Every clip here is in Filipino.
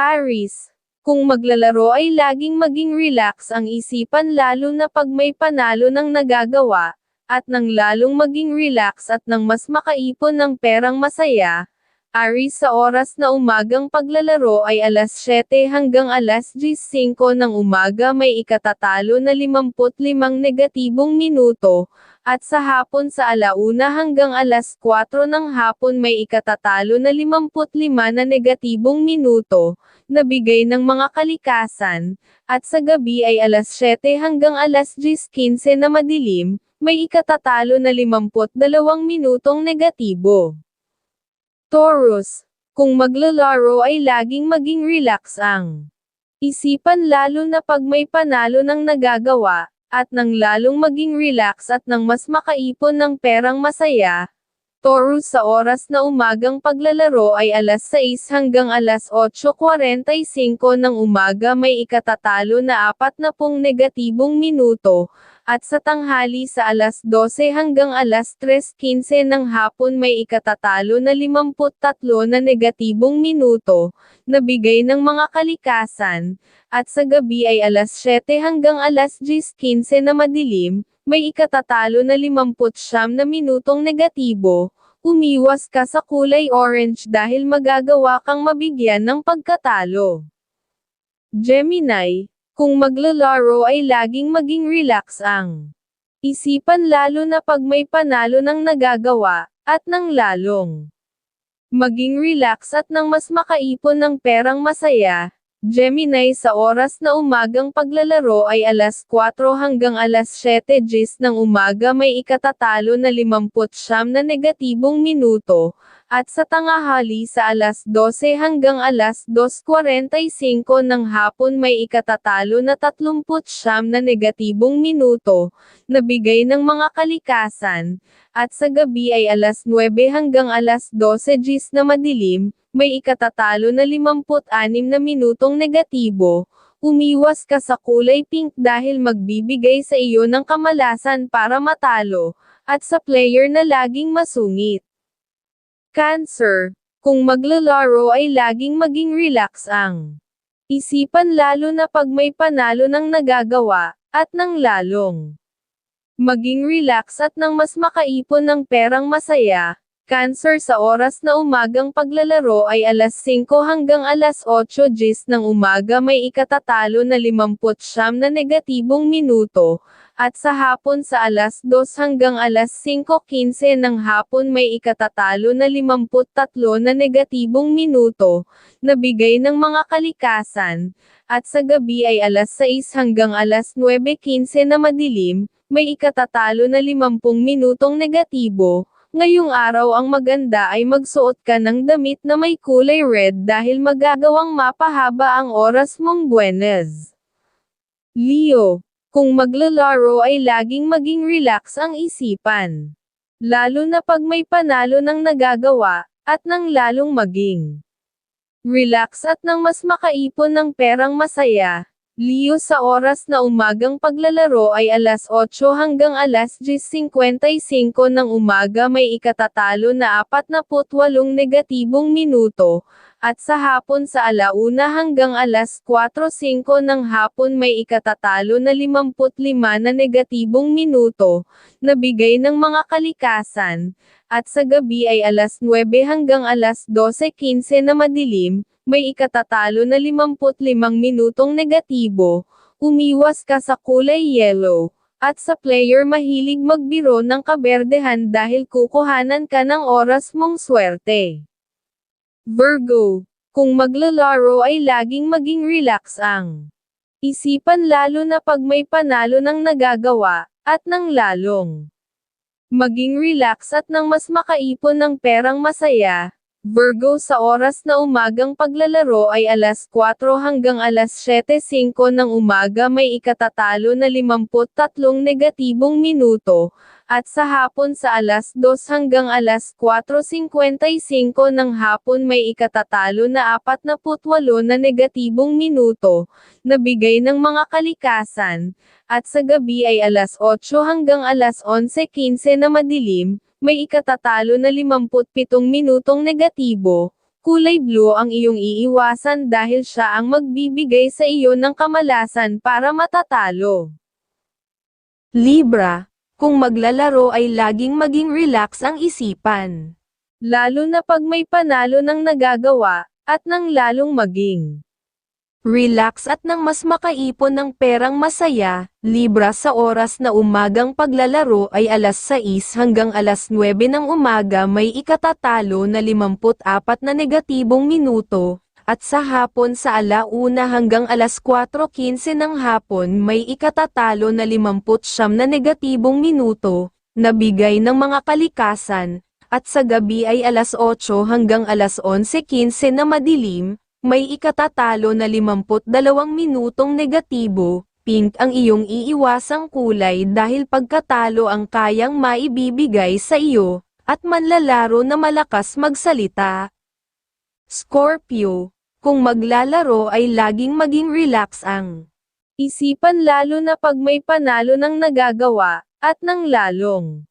Aris, kung maglalaro ay laging maging relax ang isipan lalo na pag may panalo ng nagagawa, at nang lalong maging relax at nang mas makaipon ng perang masaya. Aris sa oras na umagang paglalaro ay alas 7 hanggang alas 10.05 ng umaga may ikatatalo na 55 negatibong minuto, at sa hapon sa alauna hanggang alas 4 ng hapon may ikatatalo na 55 na negatibong minuto, na bigay ng mga kalikasan, at sa gabi ay alas 7 hanggang alas 10.15 na madilim, may ikatatalo na 52 minutong negatibo. Taurus, kung maglalaro ay laging maging relax ang isipan lalo na pag may panalo ng nagagawa, at nang lalong maging relax at nang mas makaipon ng perang masaya. Taurus sa oras na umagang paglalaro ay alas 6 hanggang alas 8.45 ng umaga may ikatatalo na 40 negatibong minuto, at sa tanghali sa alas 12 hanggang alas 3.15 ng hapon may ikatatalo na 53 na negatibong minuto, na bigay ng mga kalikasan, at sa gabi ay alas 7 hanggang alas 10.15 na madilim, may ikatatalo na 50 na minutong negatibo, umiwas ka sa kulay orange dahil magagawa kang mabigyan ng pagkatalo. Gemini, kung maglalaro ay laging maging relax ang isipan lalo na pag may panalo ng nagagawa, at nang lalong maging relax at nang mas makaipon ng perang masaya, Gemini sa oras na umagang paglalaro ay alas 4 hanggang alas 7.10 ng umaga may ikatatalo na 50 na negatibong minuto, at sa tangahali sa alas 12 hanggang alas 2.45 ng hapon may ikatatalo na 30 na negatibong minuto, na bigay ng mga kalikasan, at sa gabi ay alas 9 hanggang alas 12.10 na madilim, may ikatatalo na 56 na minutong negatibo, umiwas ka sa kulay pink dahil magbibigay sa iyo ng kamalasan para matalo, at sa player na laging masungit. Cancer, kung maglalaro ay laging maging relax ang isipan lalo na pag may panalo ng nagagawa, at nang lalong maging relax at nang mas makaipon ng perang masaya, Cancer sa oras na umagang paglalaro ay alas 5 hanggang alas 8.10 ng umaga may ikatatalo na 50 na negatibong minuto, at sa hapon sa alas 2 hanggang alas 5.15 ng hapon may ikatatalo na 53 na negatibong minuto, na bigay ng mga kalikasan, at sa gabi ay alas 6 hanggang alas 9.15 na madilim, may ikatatalo na 50 minutong negatibo, Ngayong araw ang maganda ay magsuot ka ng damit na may kulay red dahil magagawang mapahaba ang oras mong buenas. Leo, kung maglalaro ay laging maging relax ang isipan. Lalo na pag may panalo ng nagagawa, at nang lalong maging relax at nang mas makaipon ng perang masaya, Leo sa oras na umagang paglalaro ay alas 8 hanggang alas 10.55 ng umaga may ikatatalo na 48 negatibong minuto, at sa hapon sa alauna hanggang alas 4.05 ng hapon may ikatatalo na 55 na negatibong minuto, na bigay ng mga kalikasan, at sa gabi ay alas 9 hanggang alas 12.15 na madilim, may ikatatalo na 55 minutong negatibo, umiwas ka sa kulay yellow, at sa player mahilig magbiro ng kaberdehan dahil kukuhanan ka ng oras mong swerte. Virgo, kung maglalaro ay laging maging relax ang isipan lalo na pag may panalo ng nagagawa, at nang lalong maging relax at nang mas makaipon ng perang masaya, Virgo sa oras na umagang paglalaro ay alas 4 hanggang alas 7.05 ng umaga may ikatatalo na 53 negatibong minuto, at sa hapon sa alas 2 hanggang alas 4.55 ng hapon may ikatatalo na 48 na negatibong minuto, na bigay ng mga kalikasan, at sa gabi ay alas 8 hanggang alas 11.15 na madilim, may ikatatalo na 57 minutong negatibo, kulay blue ang iyong iiwasan dahil siya ang magbibigay sa iyo ng kamalasan para matatalo. Libra, kung maglalaro ay laging maging relax ang isipan. Lalo na pag may panalo ng nagagawa, at nang lalong maging. Relax at nang mas makaipon ng perang masaya, Libra sa oras na umagang paglalaro ay alas 6 hanggang alas 9 ng umaga may ikatatalo na 54 na negatibong minuto, at sa hapon sa alauna hanggang alas 4.15 ng hapon may ikatatalo na 59 na negatibong minuto, na bigay ng mga kalikasan, at sa gabi ay alas 8 hanggang alas 11.15 na madilim, may ikatatalo na 52 minutong negatibo, pink ang iyong iiwasang kulay dahil pagkatalo ang kayang maibibigay sa iyo, at manlalaro na malakas magsalita. Scorpio, kung maglalaro ay laging maging relax ang Isipan lalo na pag may panalo ng nagagawa, at nang lalong.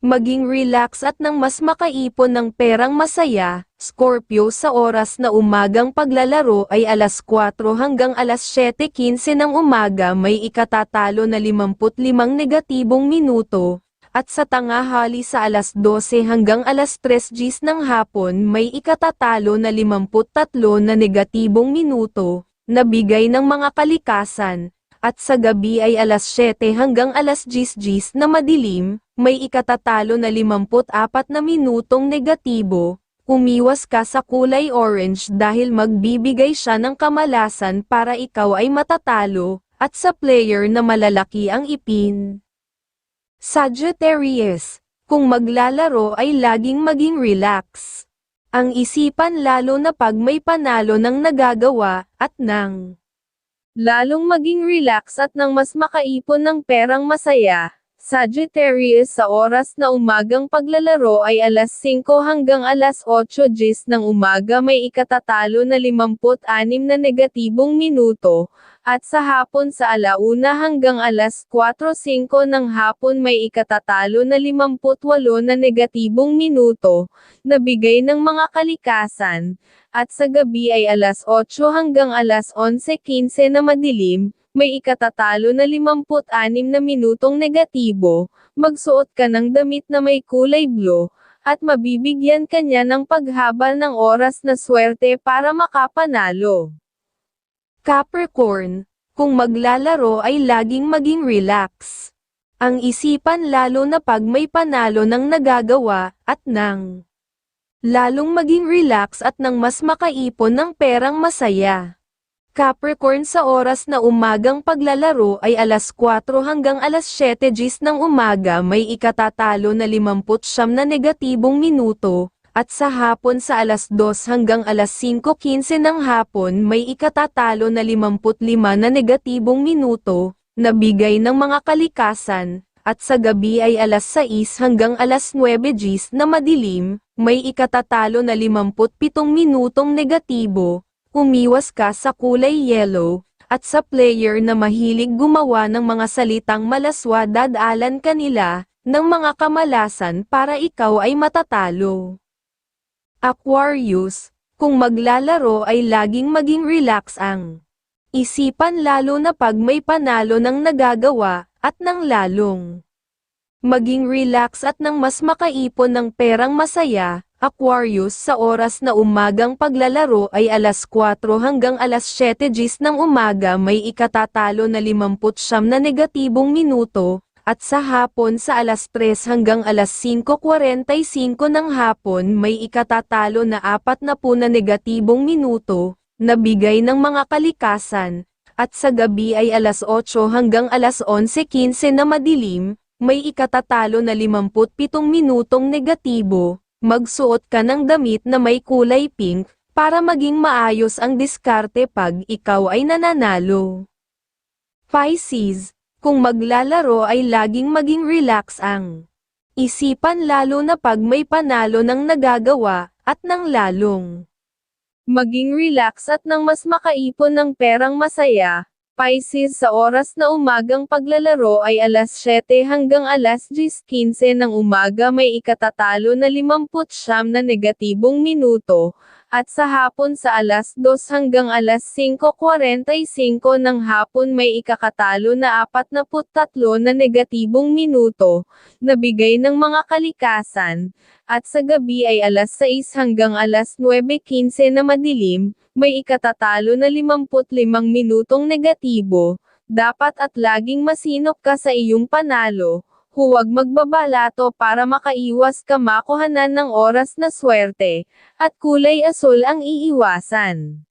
maging relax at nang mas makaipon ng perang masaya, Scorpio sa oras na umagang paglalaro ay alas 4 hanggang alas 7.15 ng umaga may ikatatalo na 55 negatibong minuto, at sa tangahali sa alas 12 hanggang alas 3 gis ng hapon may ikatatalo na 53 na negatibong minuto, na bigay ng mga kalikasan, at sa gabi ay alas 7 hanggang alas 10 gis na madilim, may ikatatalo na 54 na minutong negatibo, umiwas ka sa kulay orange dahil magbibigay siya ng kamalasan para ikaw ay matatalo, at sa player na malalaki ang ipin. Sagittarius, kung maglalaro ay laging maging relax. Ang isipan lalo na pag may panalo ng nagagawa, at nang Lalong maging relax at nang mas makaipon ng perang masaya. Sagittarius sa oras na umagang paglalaro ay alas 5 hanggang alas 8 gis ng umaga may ikatatalo na 56 na negatibong minuto, at sa hapon sa alauna hanggang alas 4.05 ng hapon may ikatatalo na 58 na negatibong minuto, na bigay ng mga kalikasan, at sa gabi ay alas 8 hanggang alas 11.15 na madilim, may ikatatalo na 56 na minutong negatibo, magsuot ka ng damit na may kulay blue, at mabibigyan ka niya ng paghabal ng oras na swerte para makapanalo. Capricorn, kung maglalaro ay laging maging relax. Ang isipan lalo na pag may panalo ng nagagawa, at nang lalong maging relax at nang mas makaipon ng perang masaya. Capricorn sa oras na umagang paglalaro ay alas 4 hanggang alas 7 gis ng umaga may ikatatalo na 59 na negatibong minuto, at sa hapon sa alas 2 hanggang alas 5.15 ng hapon may ikatatalo na 55 na negatibong minuto, na bigay ng mga kalikasan, at sa gabi ay alas 6 hanggang alas 9 gis na madilim, may ikatatalo na 57 minutong negatibo, umiwas ka sa kulay yellow, at sa player na mahilig gumawa ng mga salitang malaswa dadalan kanila, ng mga kamalasan para ikaw ay matatalo. Aquarius, kung maglalaro ay laging maging relax ang isipan lalo na pag may panalo ng nagagawa, at ng lalong maging relax at nang mas makaipon ng perang masaya, Aquarius sa oras na umagang paglalaro ay alas 4 hanggang alas 7 gis ng umaga may ikatatalo na 59 na negatibong minuto, at sa hapon sa alas 3 hanggang alas 5.45 ng hapon may ikatatalo na 40 na negatibong minuto, na bigay ng mga kalikasan, at sa gabi ay alas 8 hanggang alas 11.15 na madilim, may ikatatalo na 57 minutong negatibo, Magsuot ka ng damit na may kulay pink, para maging maayos ang diskarte pag ikaw ay nananalo. Pisces, kung maglalaro ay laging maging relax ang isipan lalo na pag may panalo ng nagagawa, at ng lalong Maging relax at nang mas makaipon ng perang masaya, Pisces sa oras na umagang paglalaro ay alas 7 hanggang alas 10.15 ng umaga may ikatatalo na 59 na negatibong minuto, At sa hapon sa alas 2 hanggang alas 5.45 ng hapon may ikakatalo na 43 na negatibong minuto, na bigay ng mga kalikasan, at sa gabi ay alas 6 hanggang alas 9.15 na madilim, may ikatatalo na 55 minutong negatibo, dapat at laging masinop ka sa iyong panalo, huwag magbabalato para makaiwas ka makuhanan ng oras na swerte, at kulay asul ang iiwasan.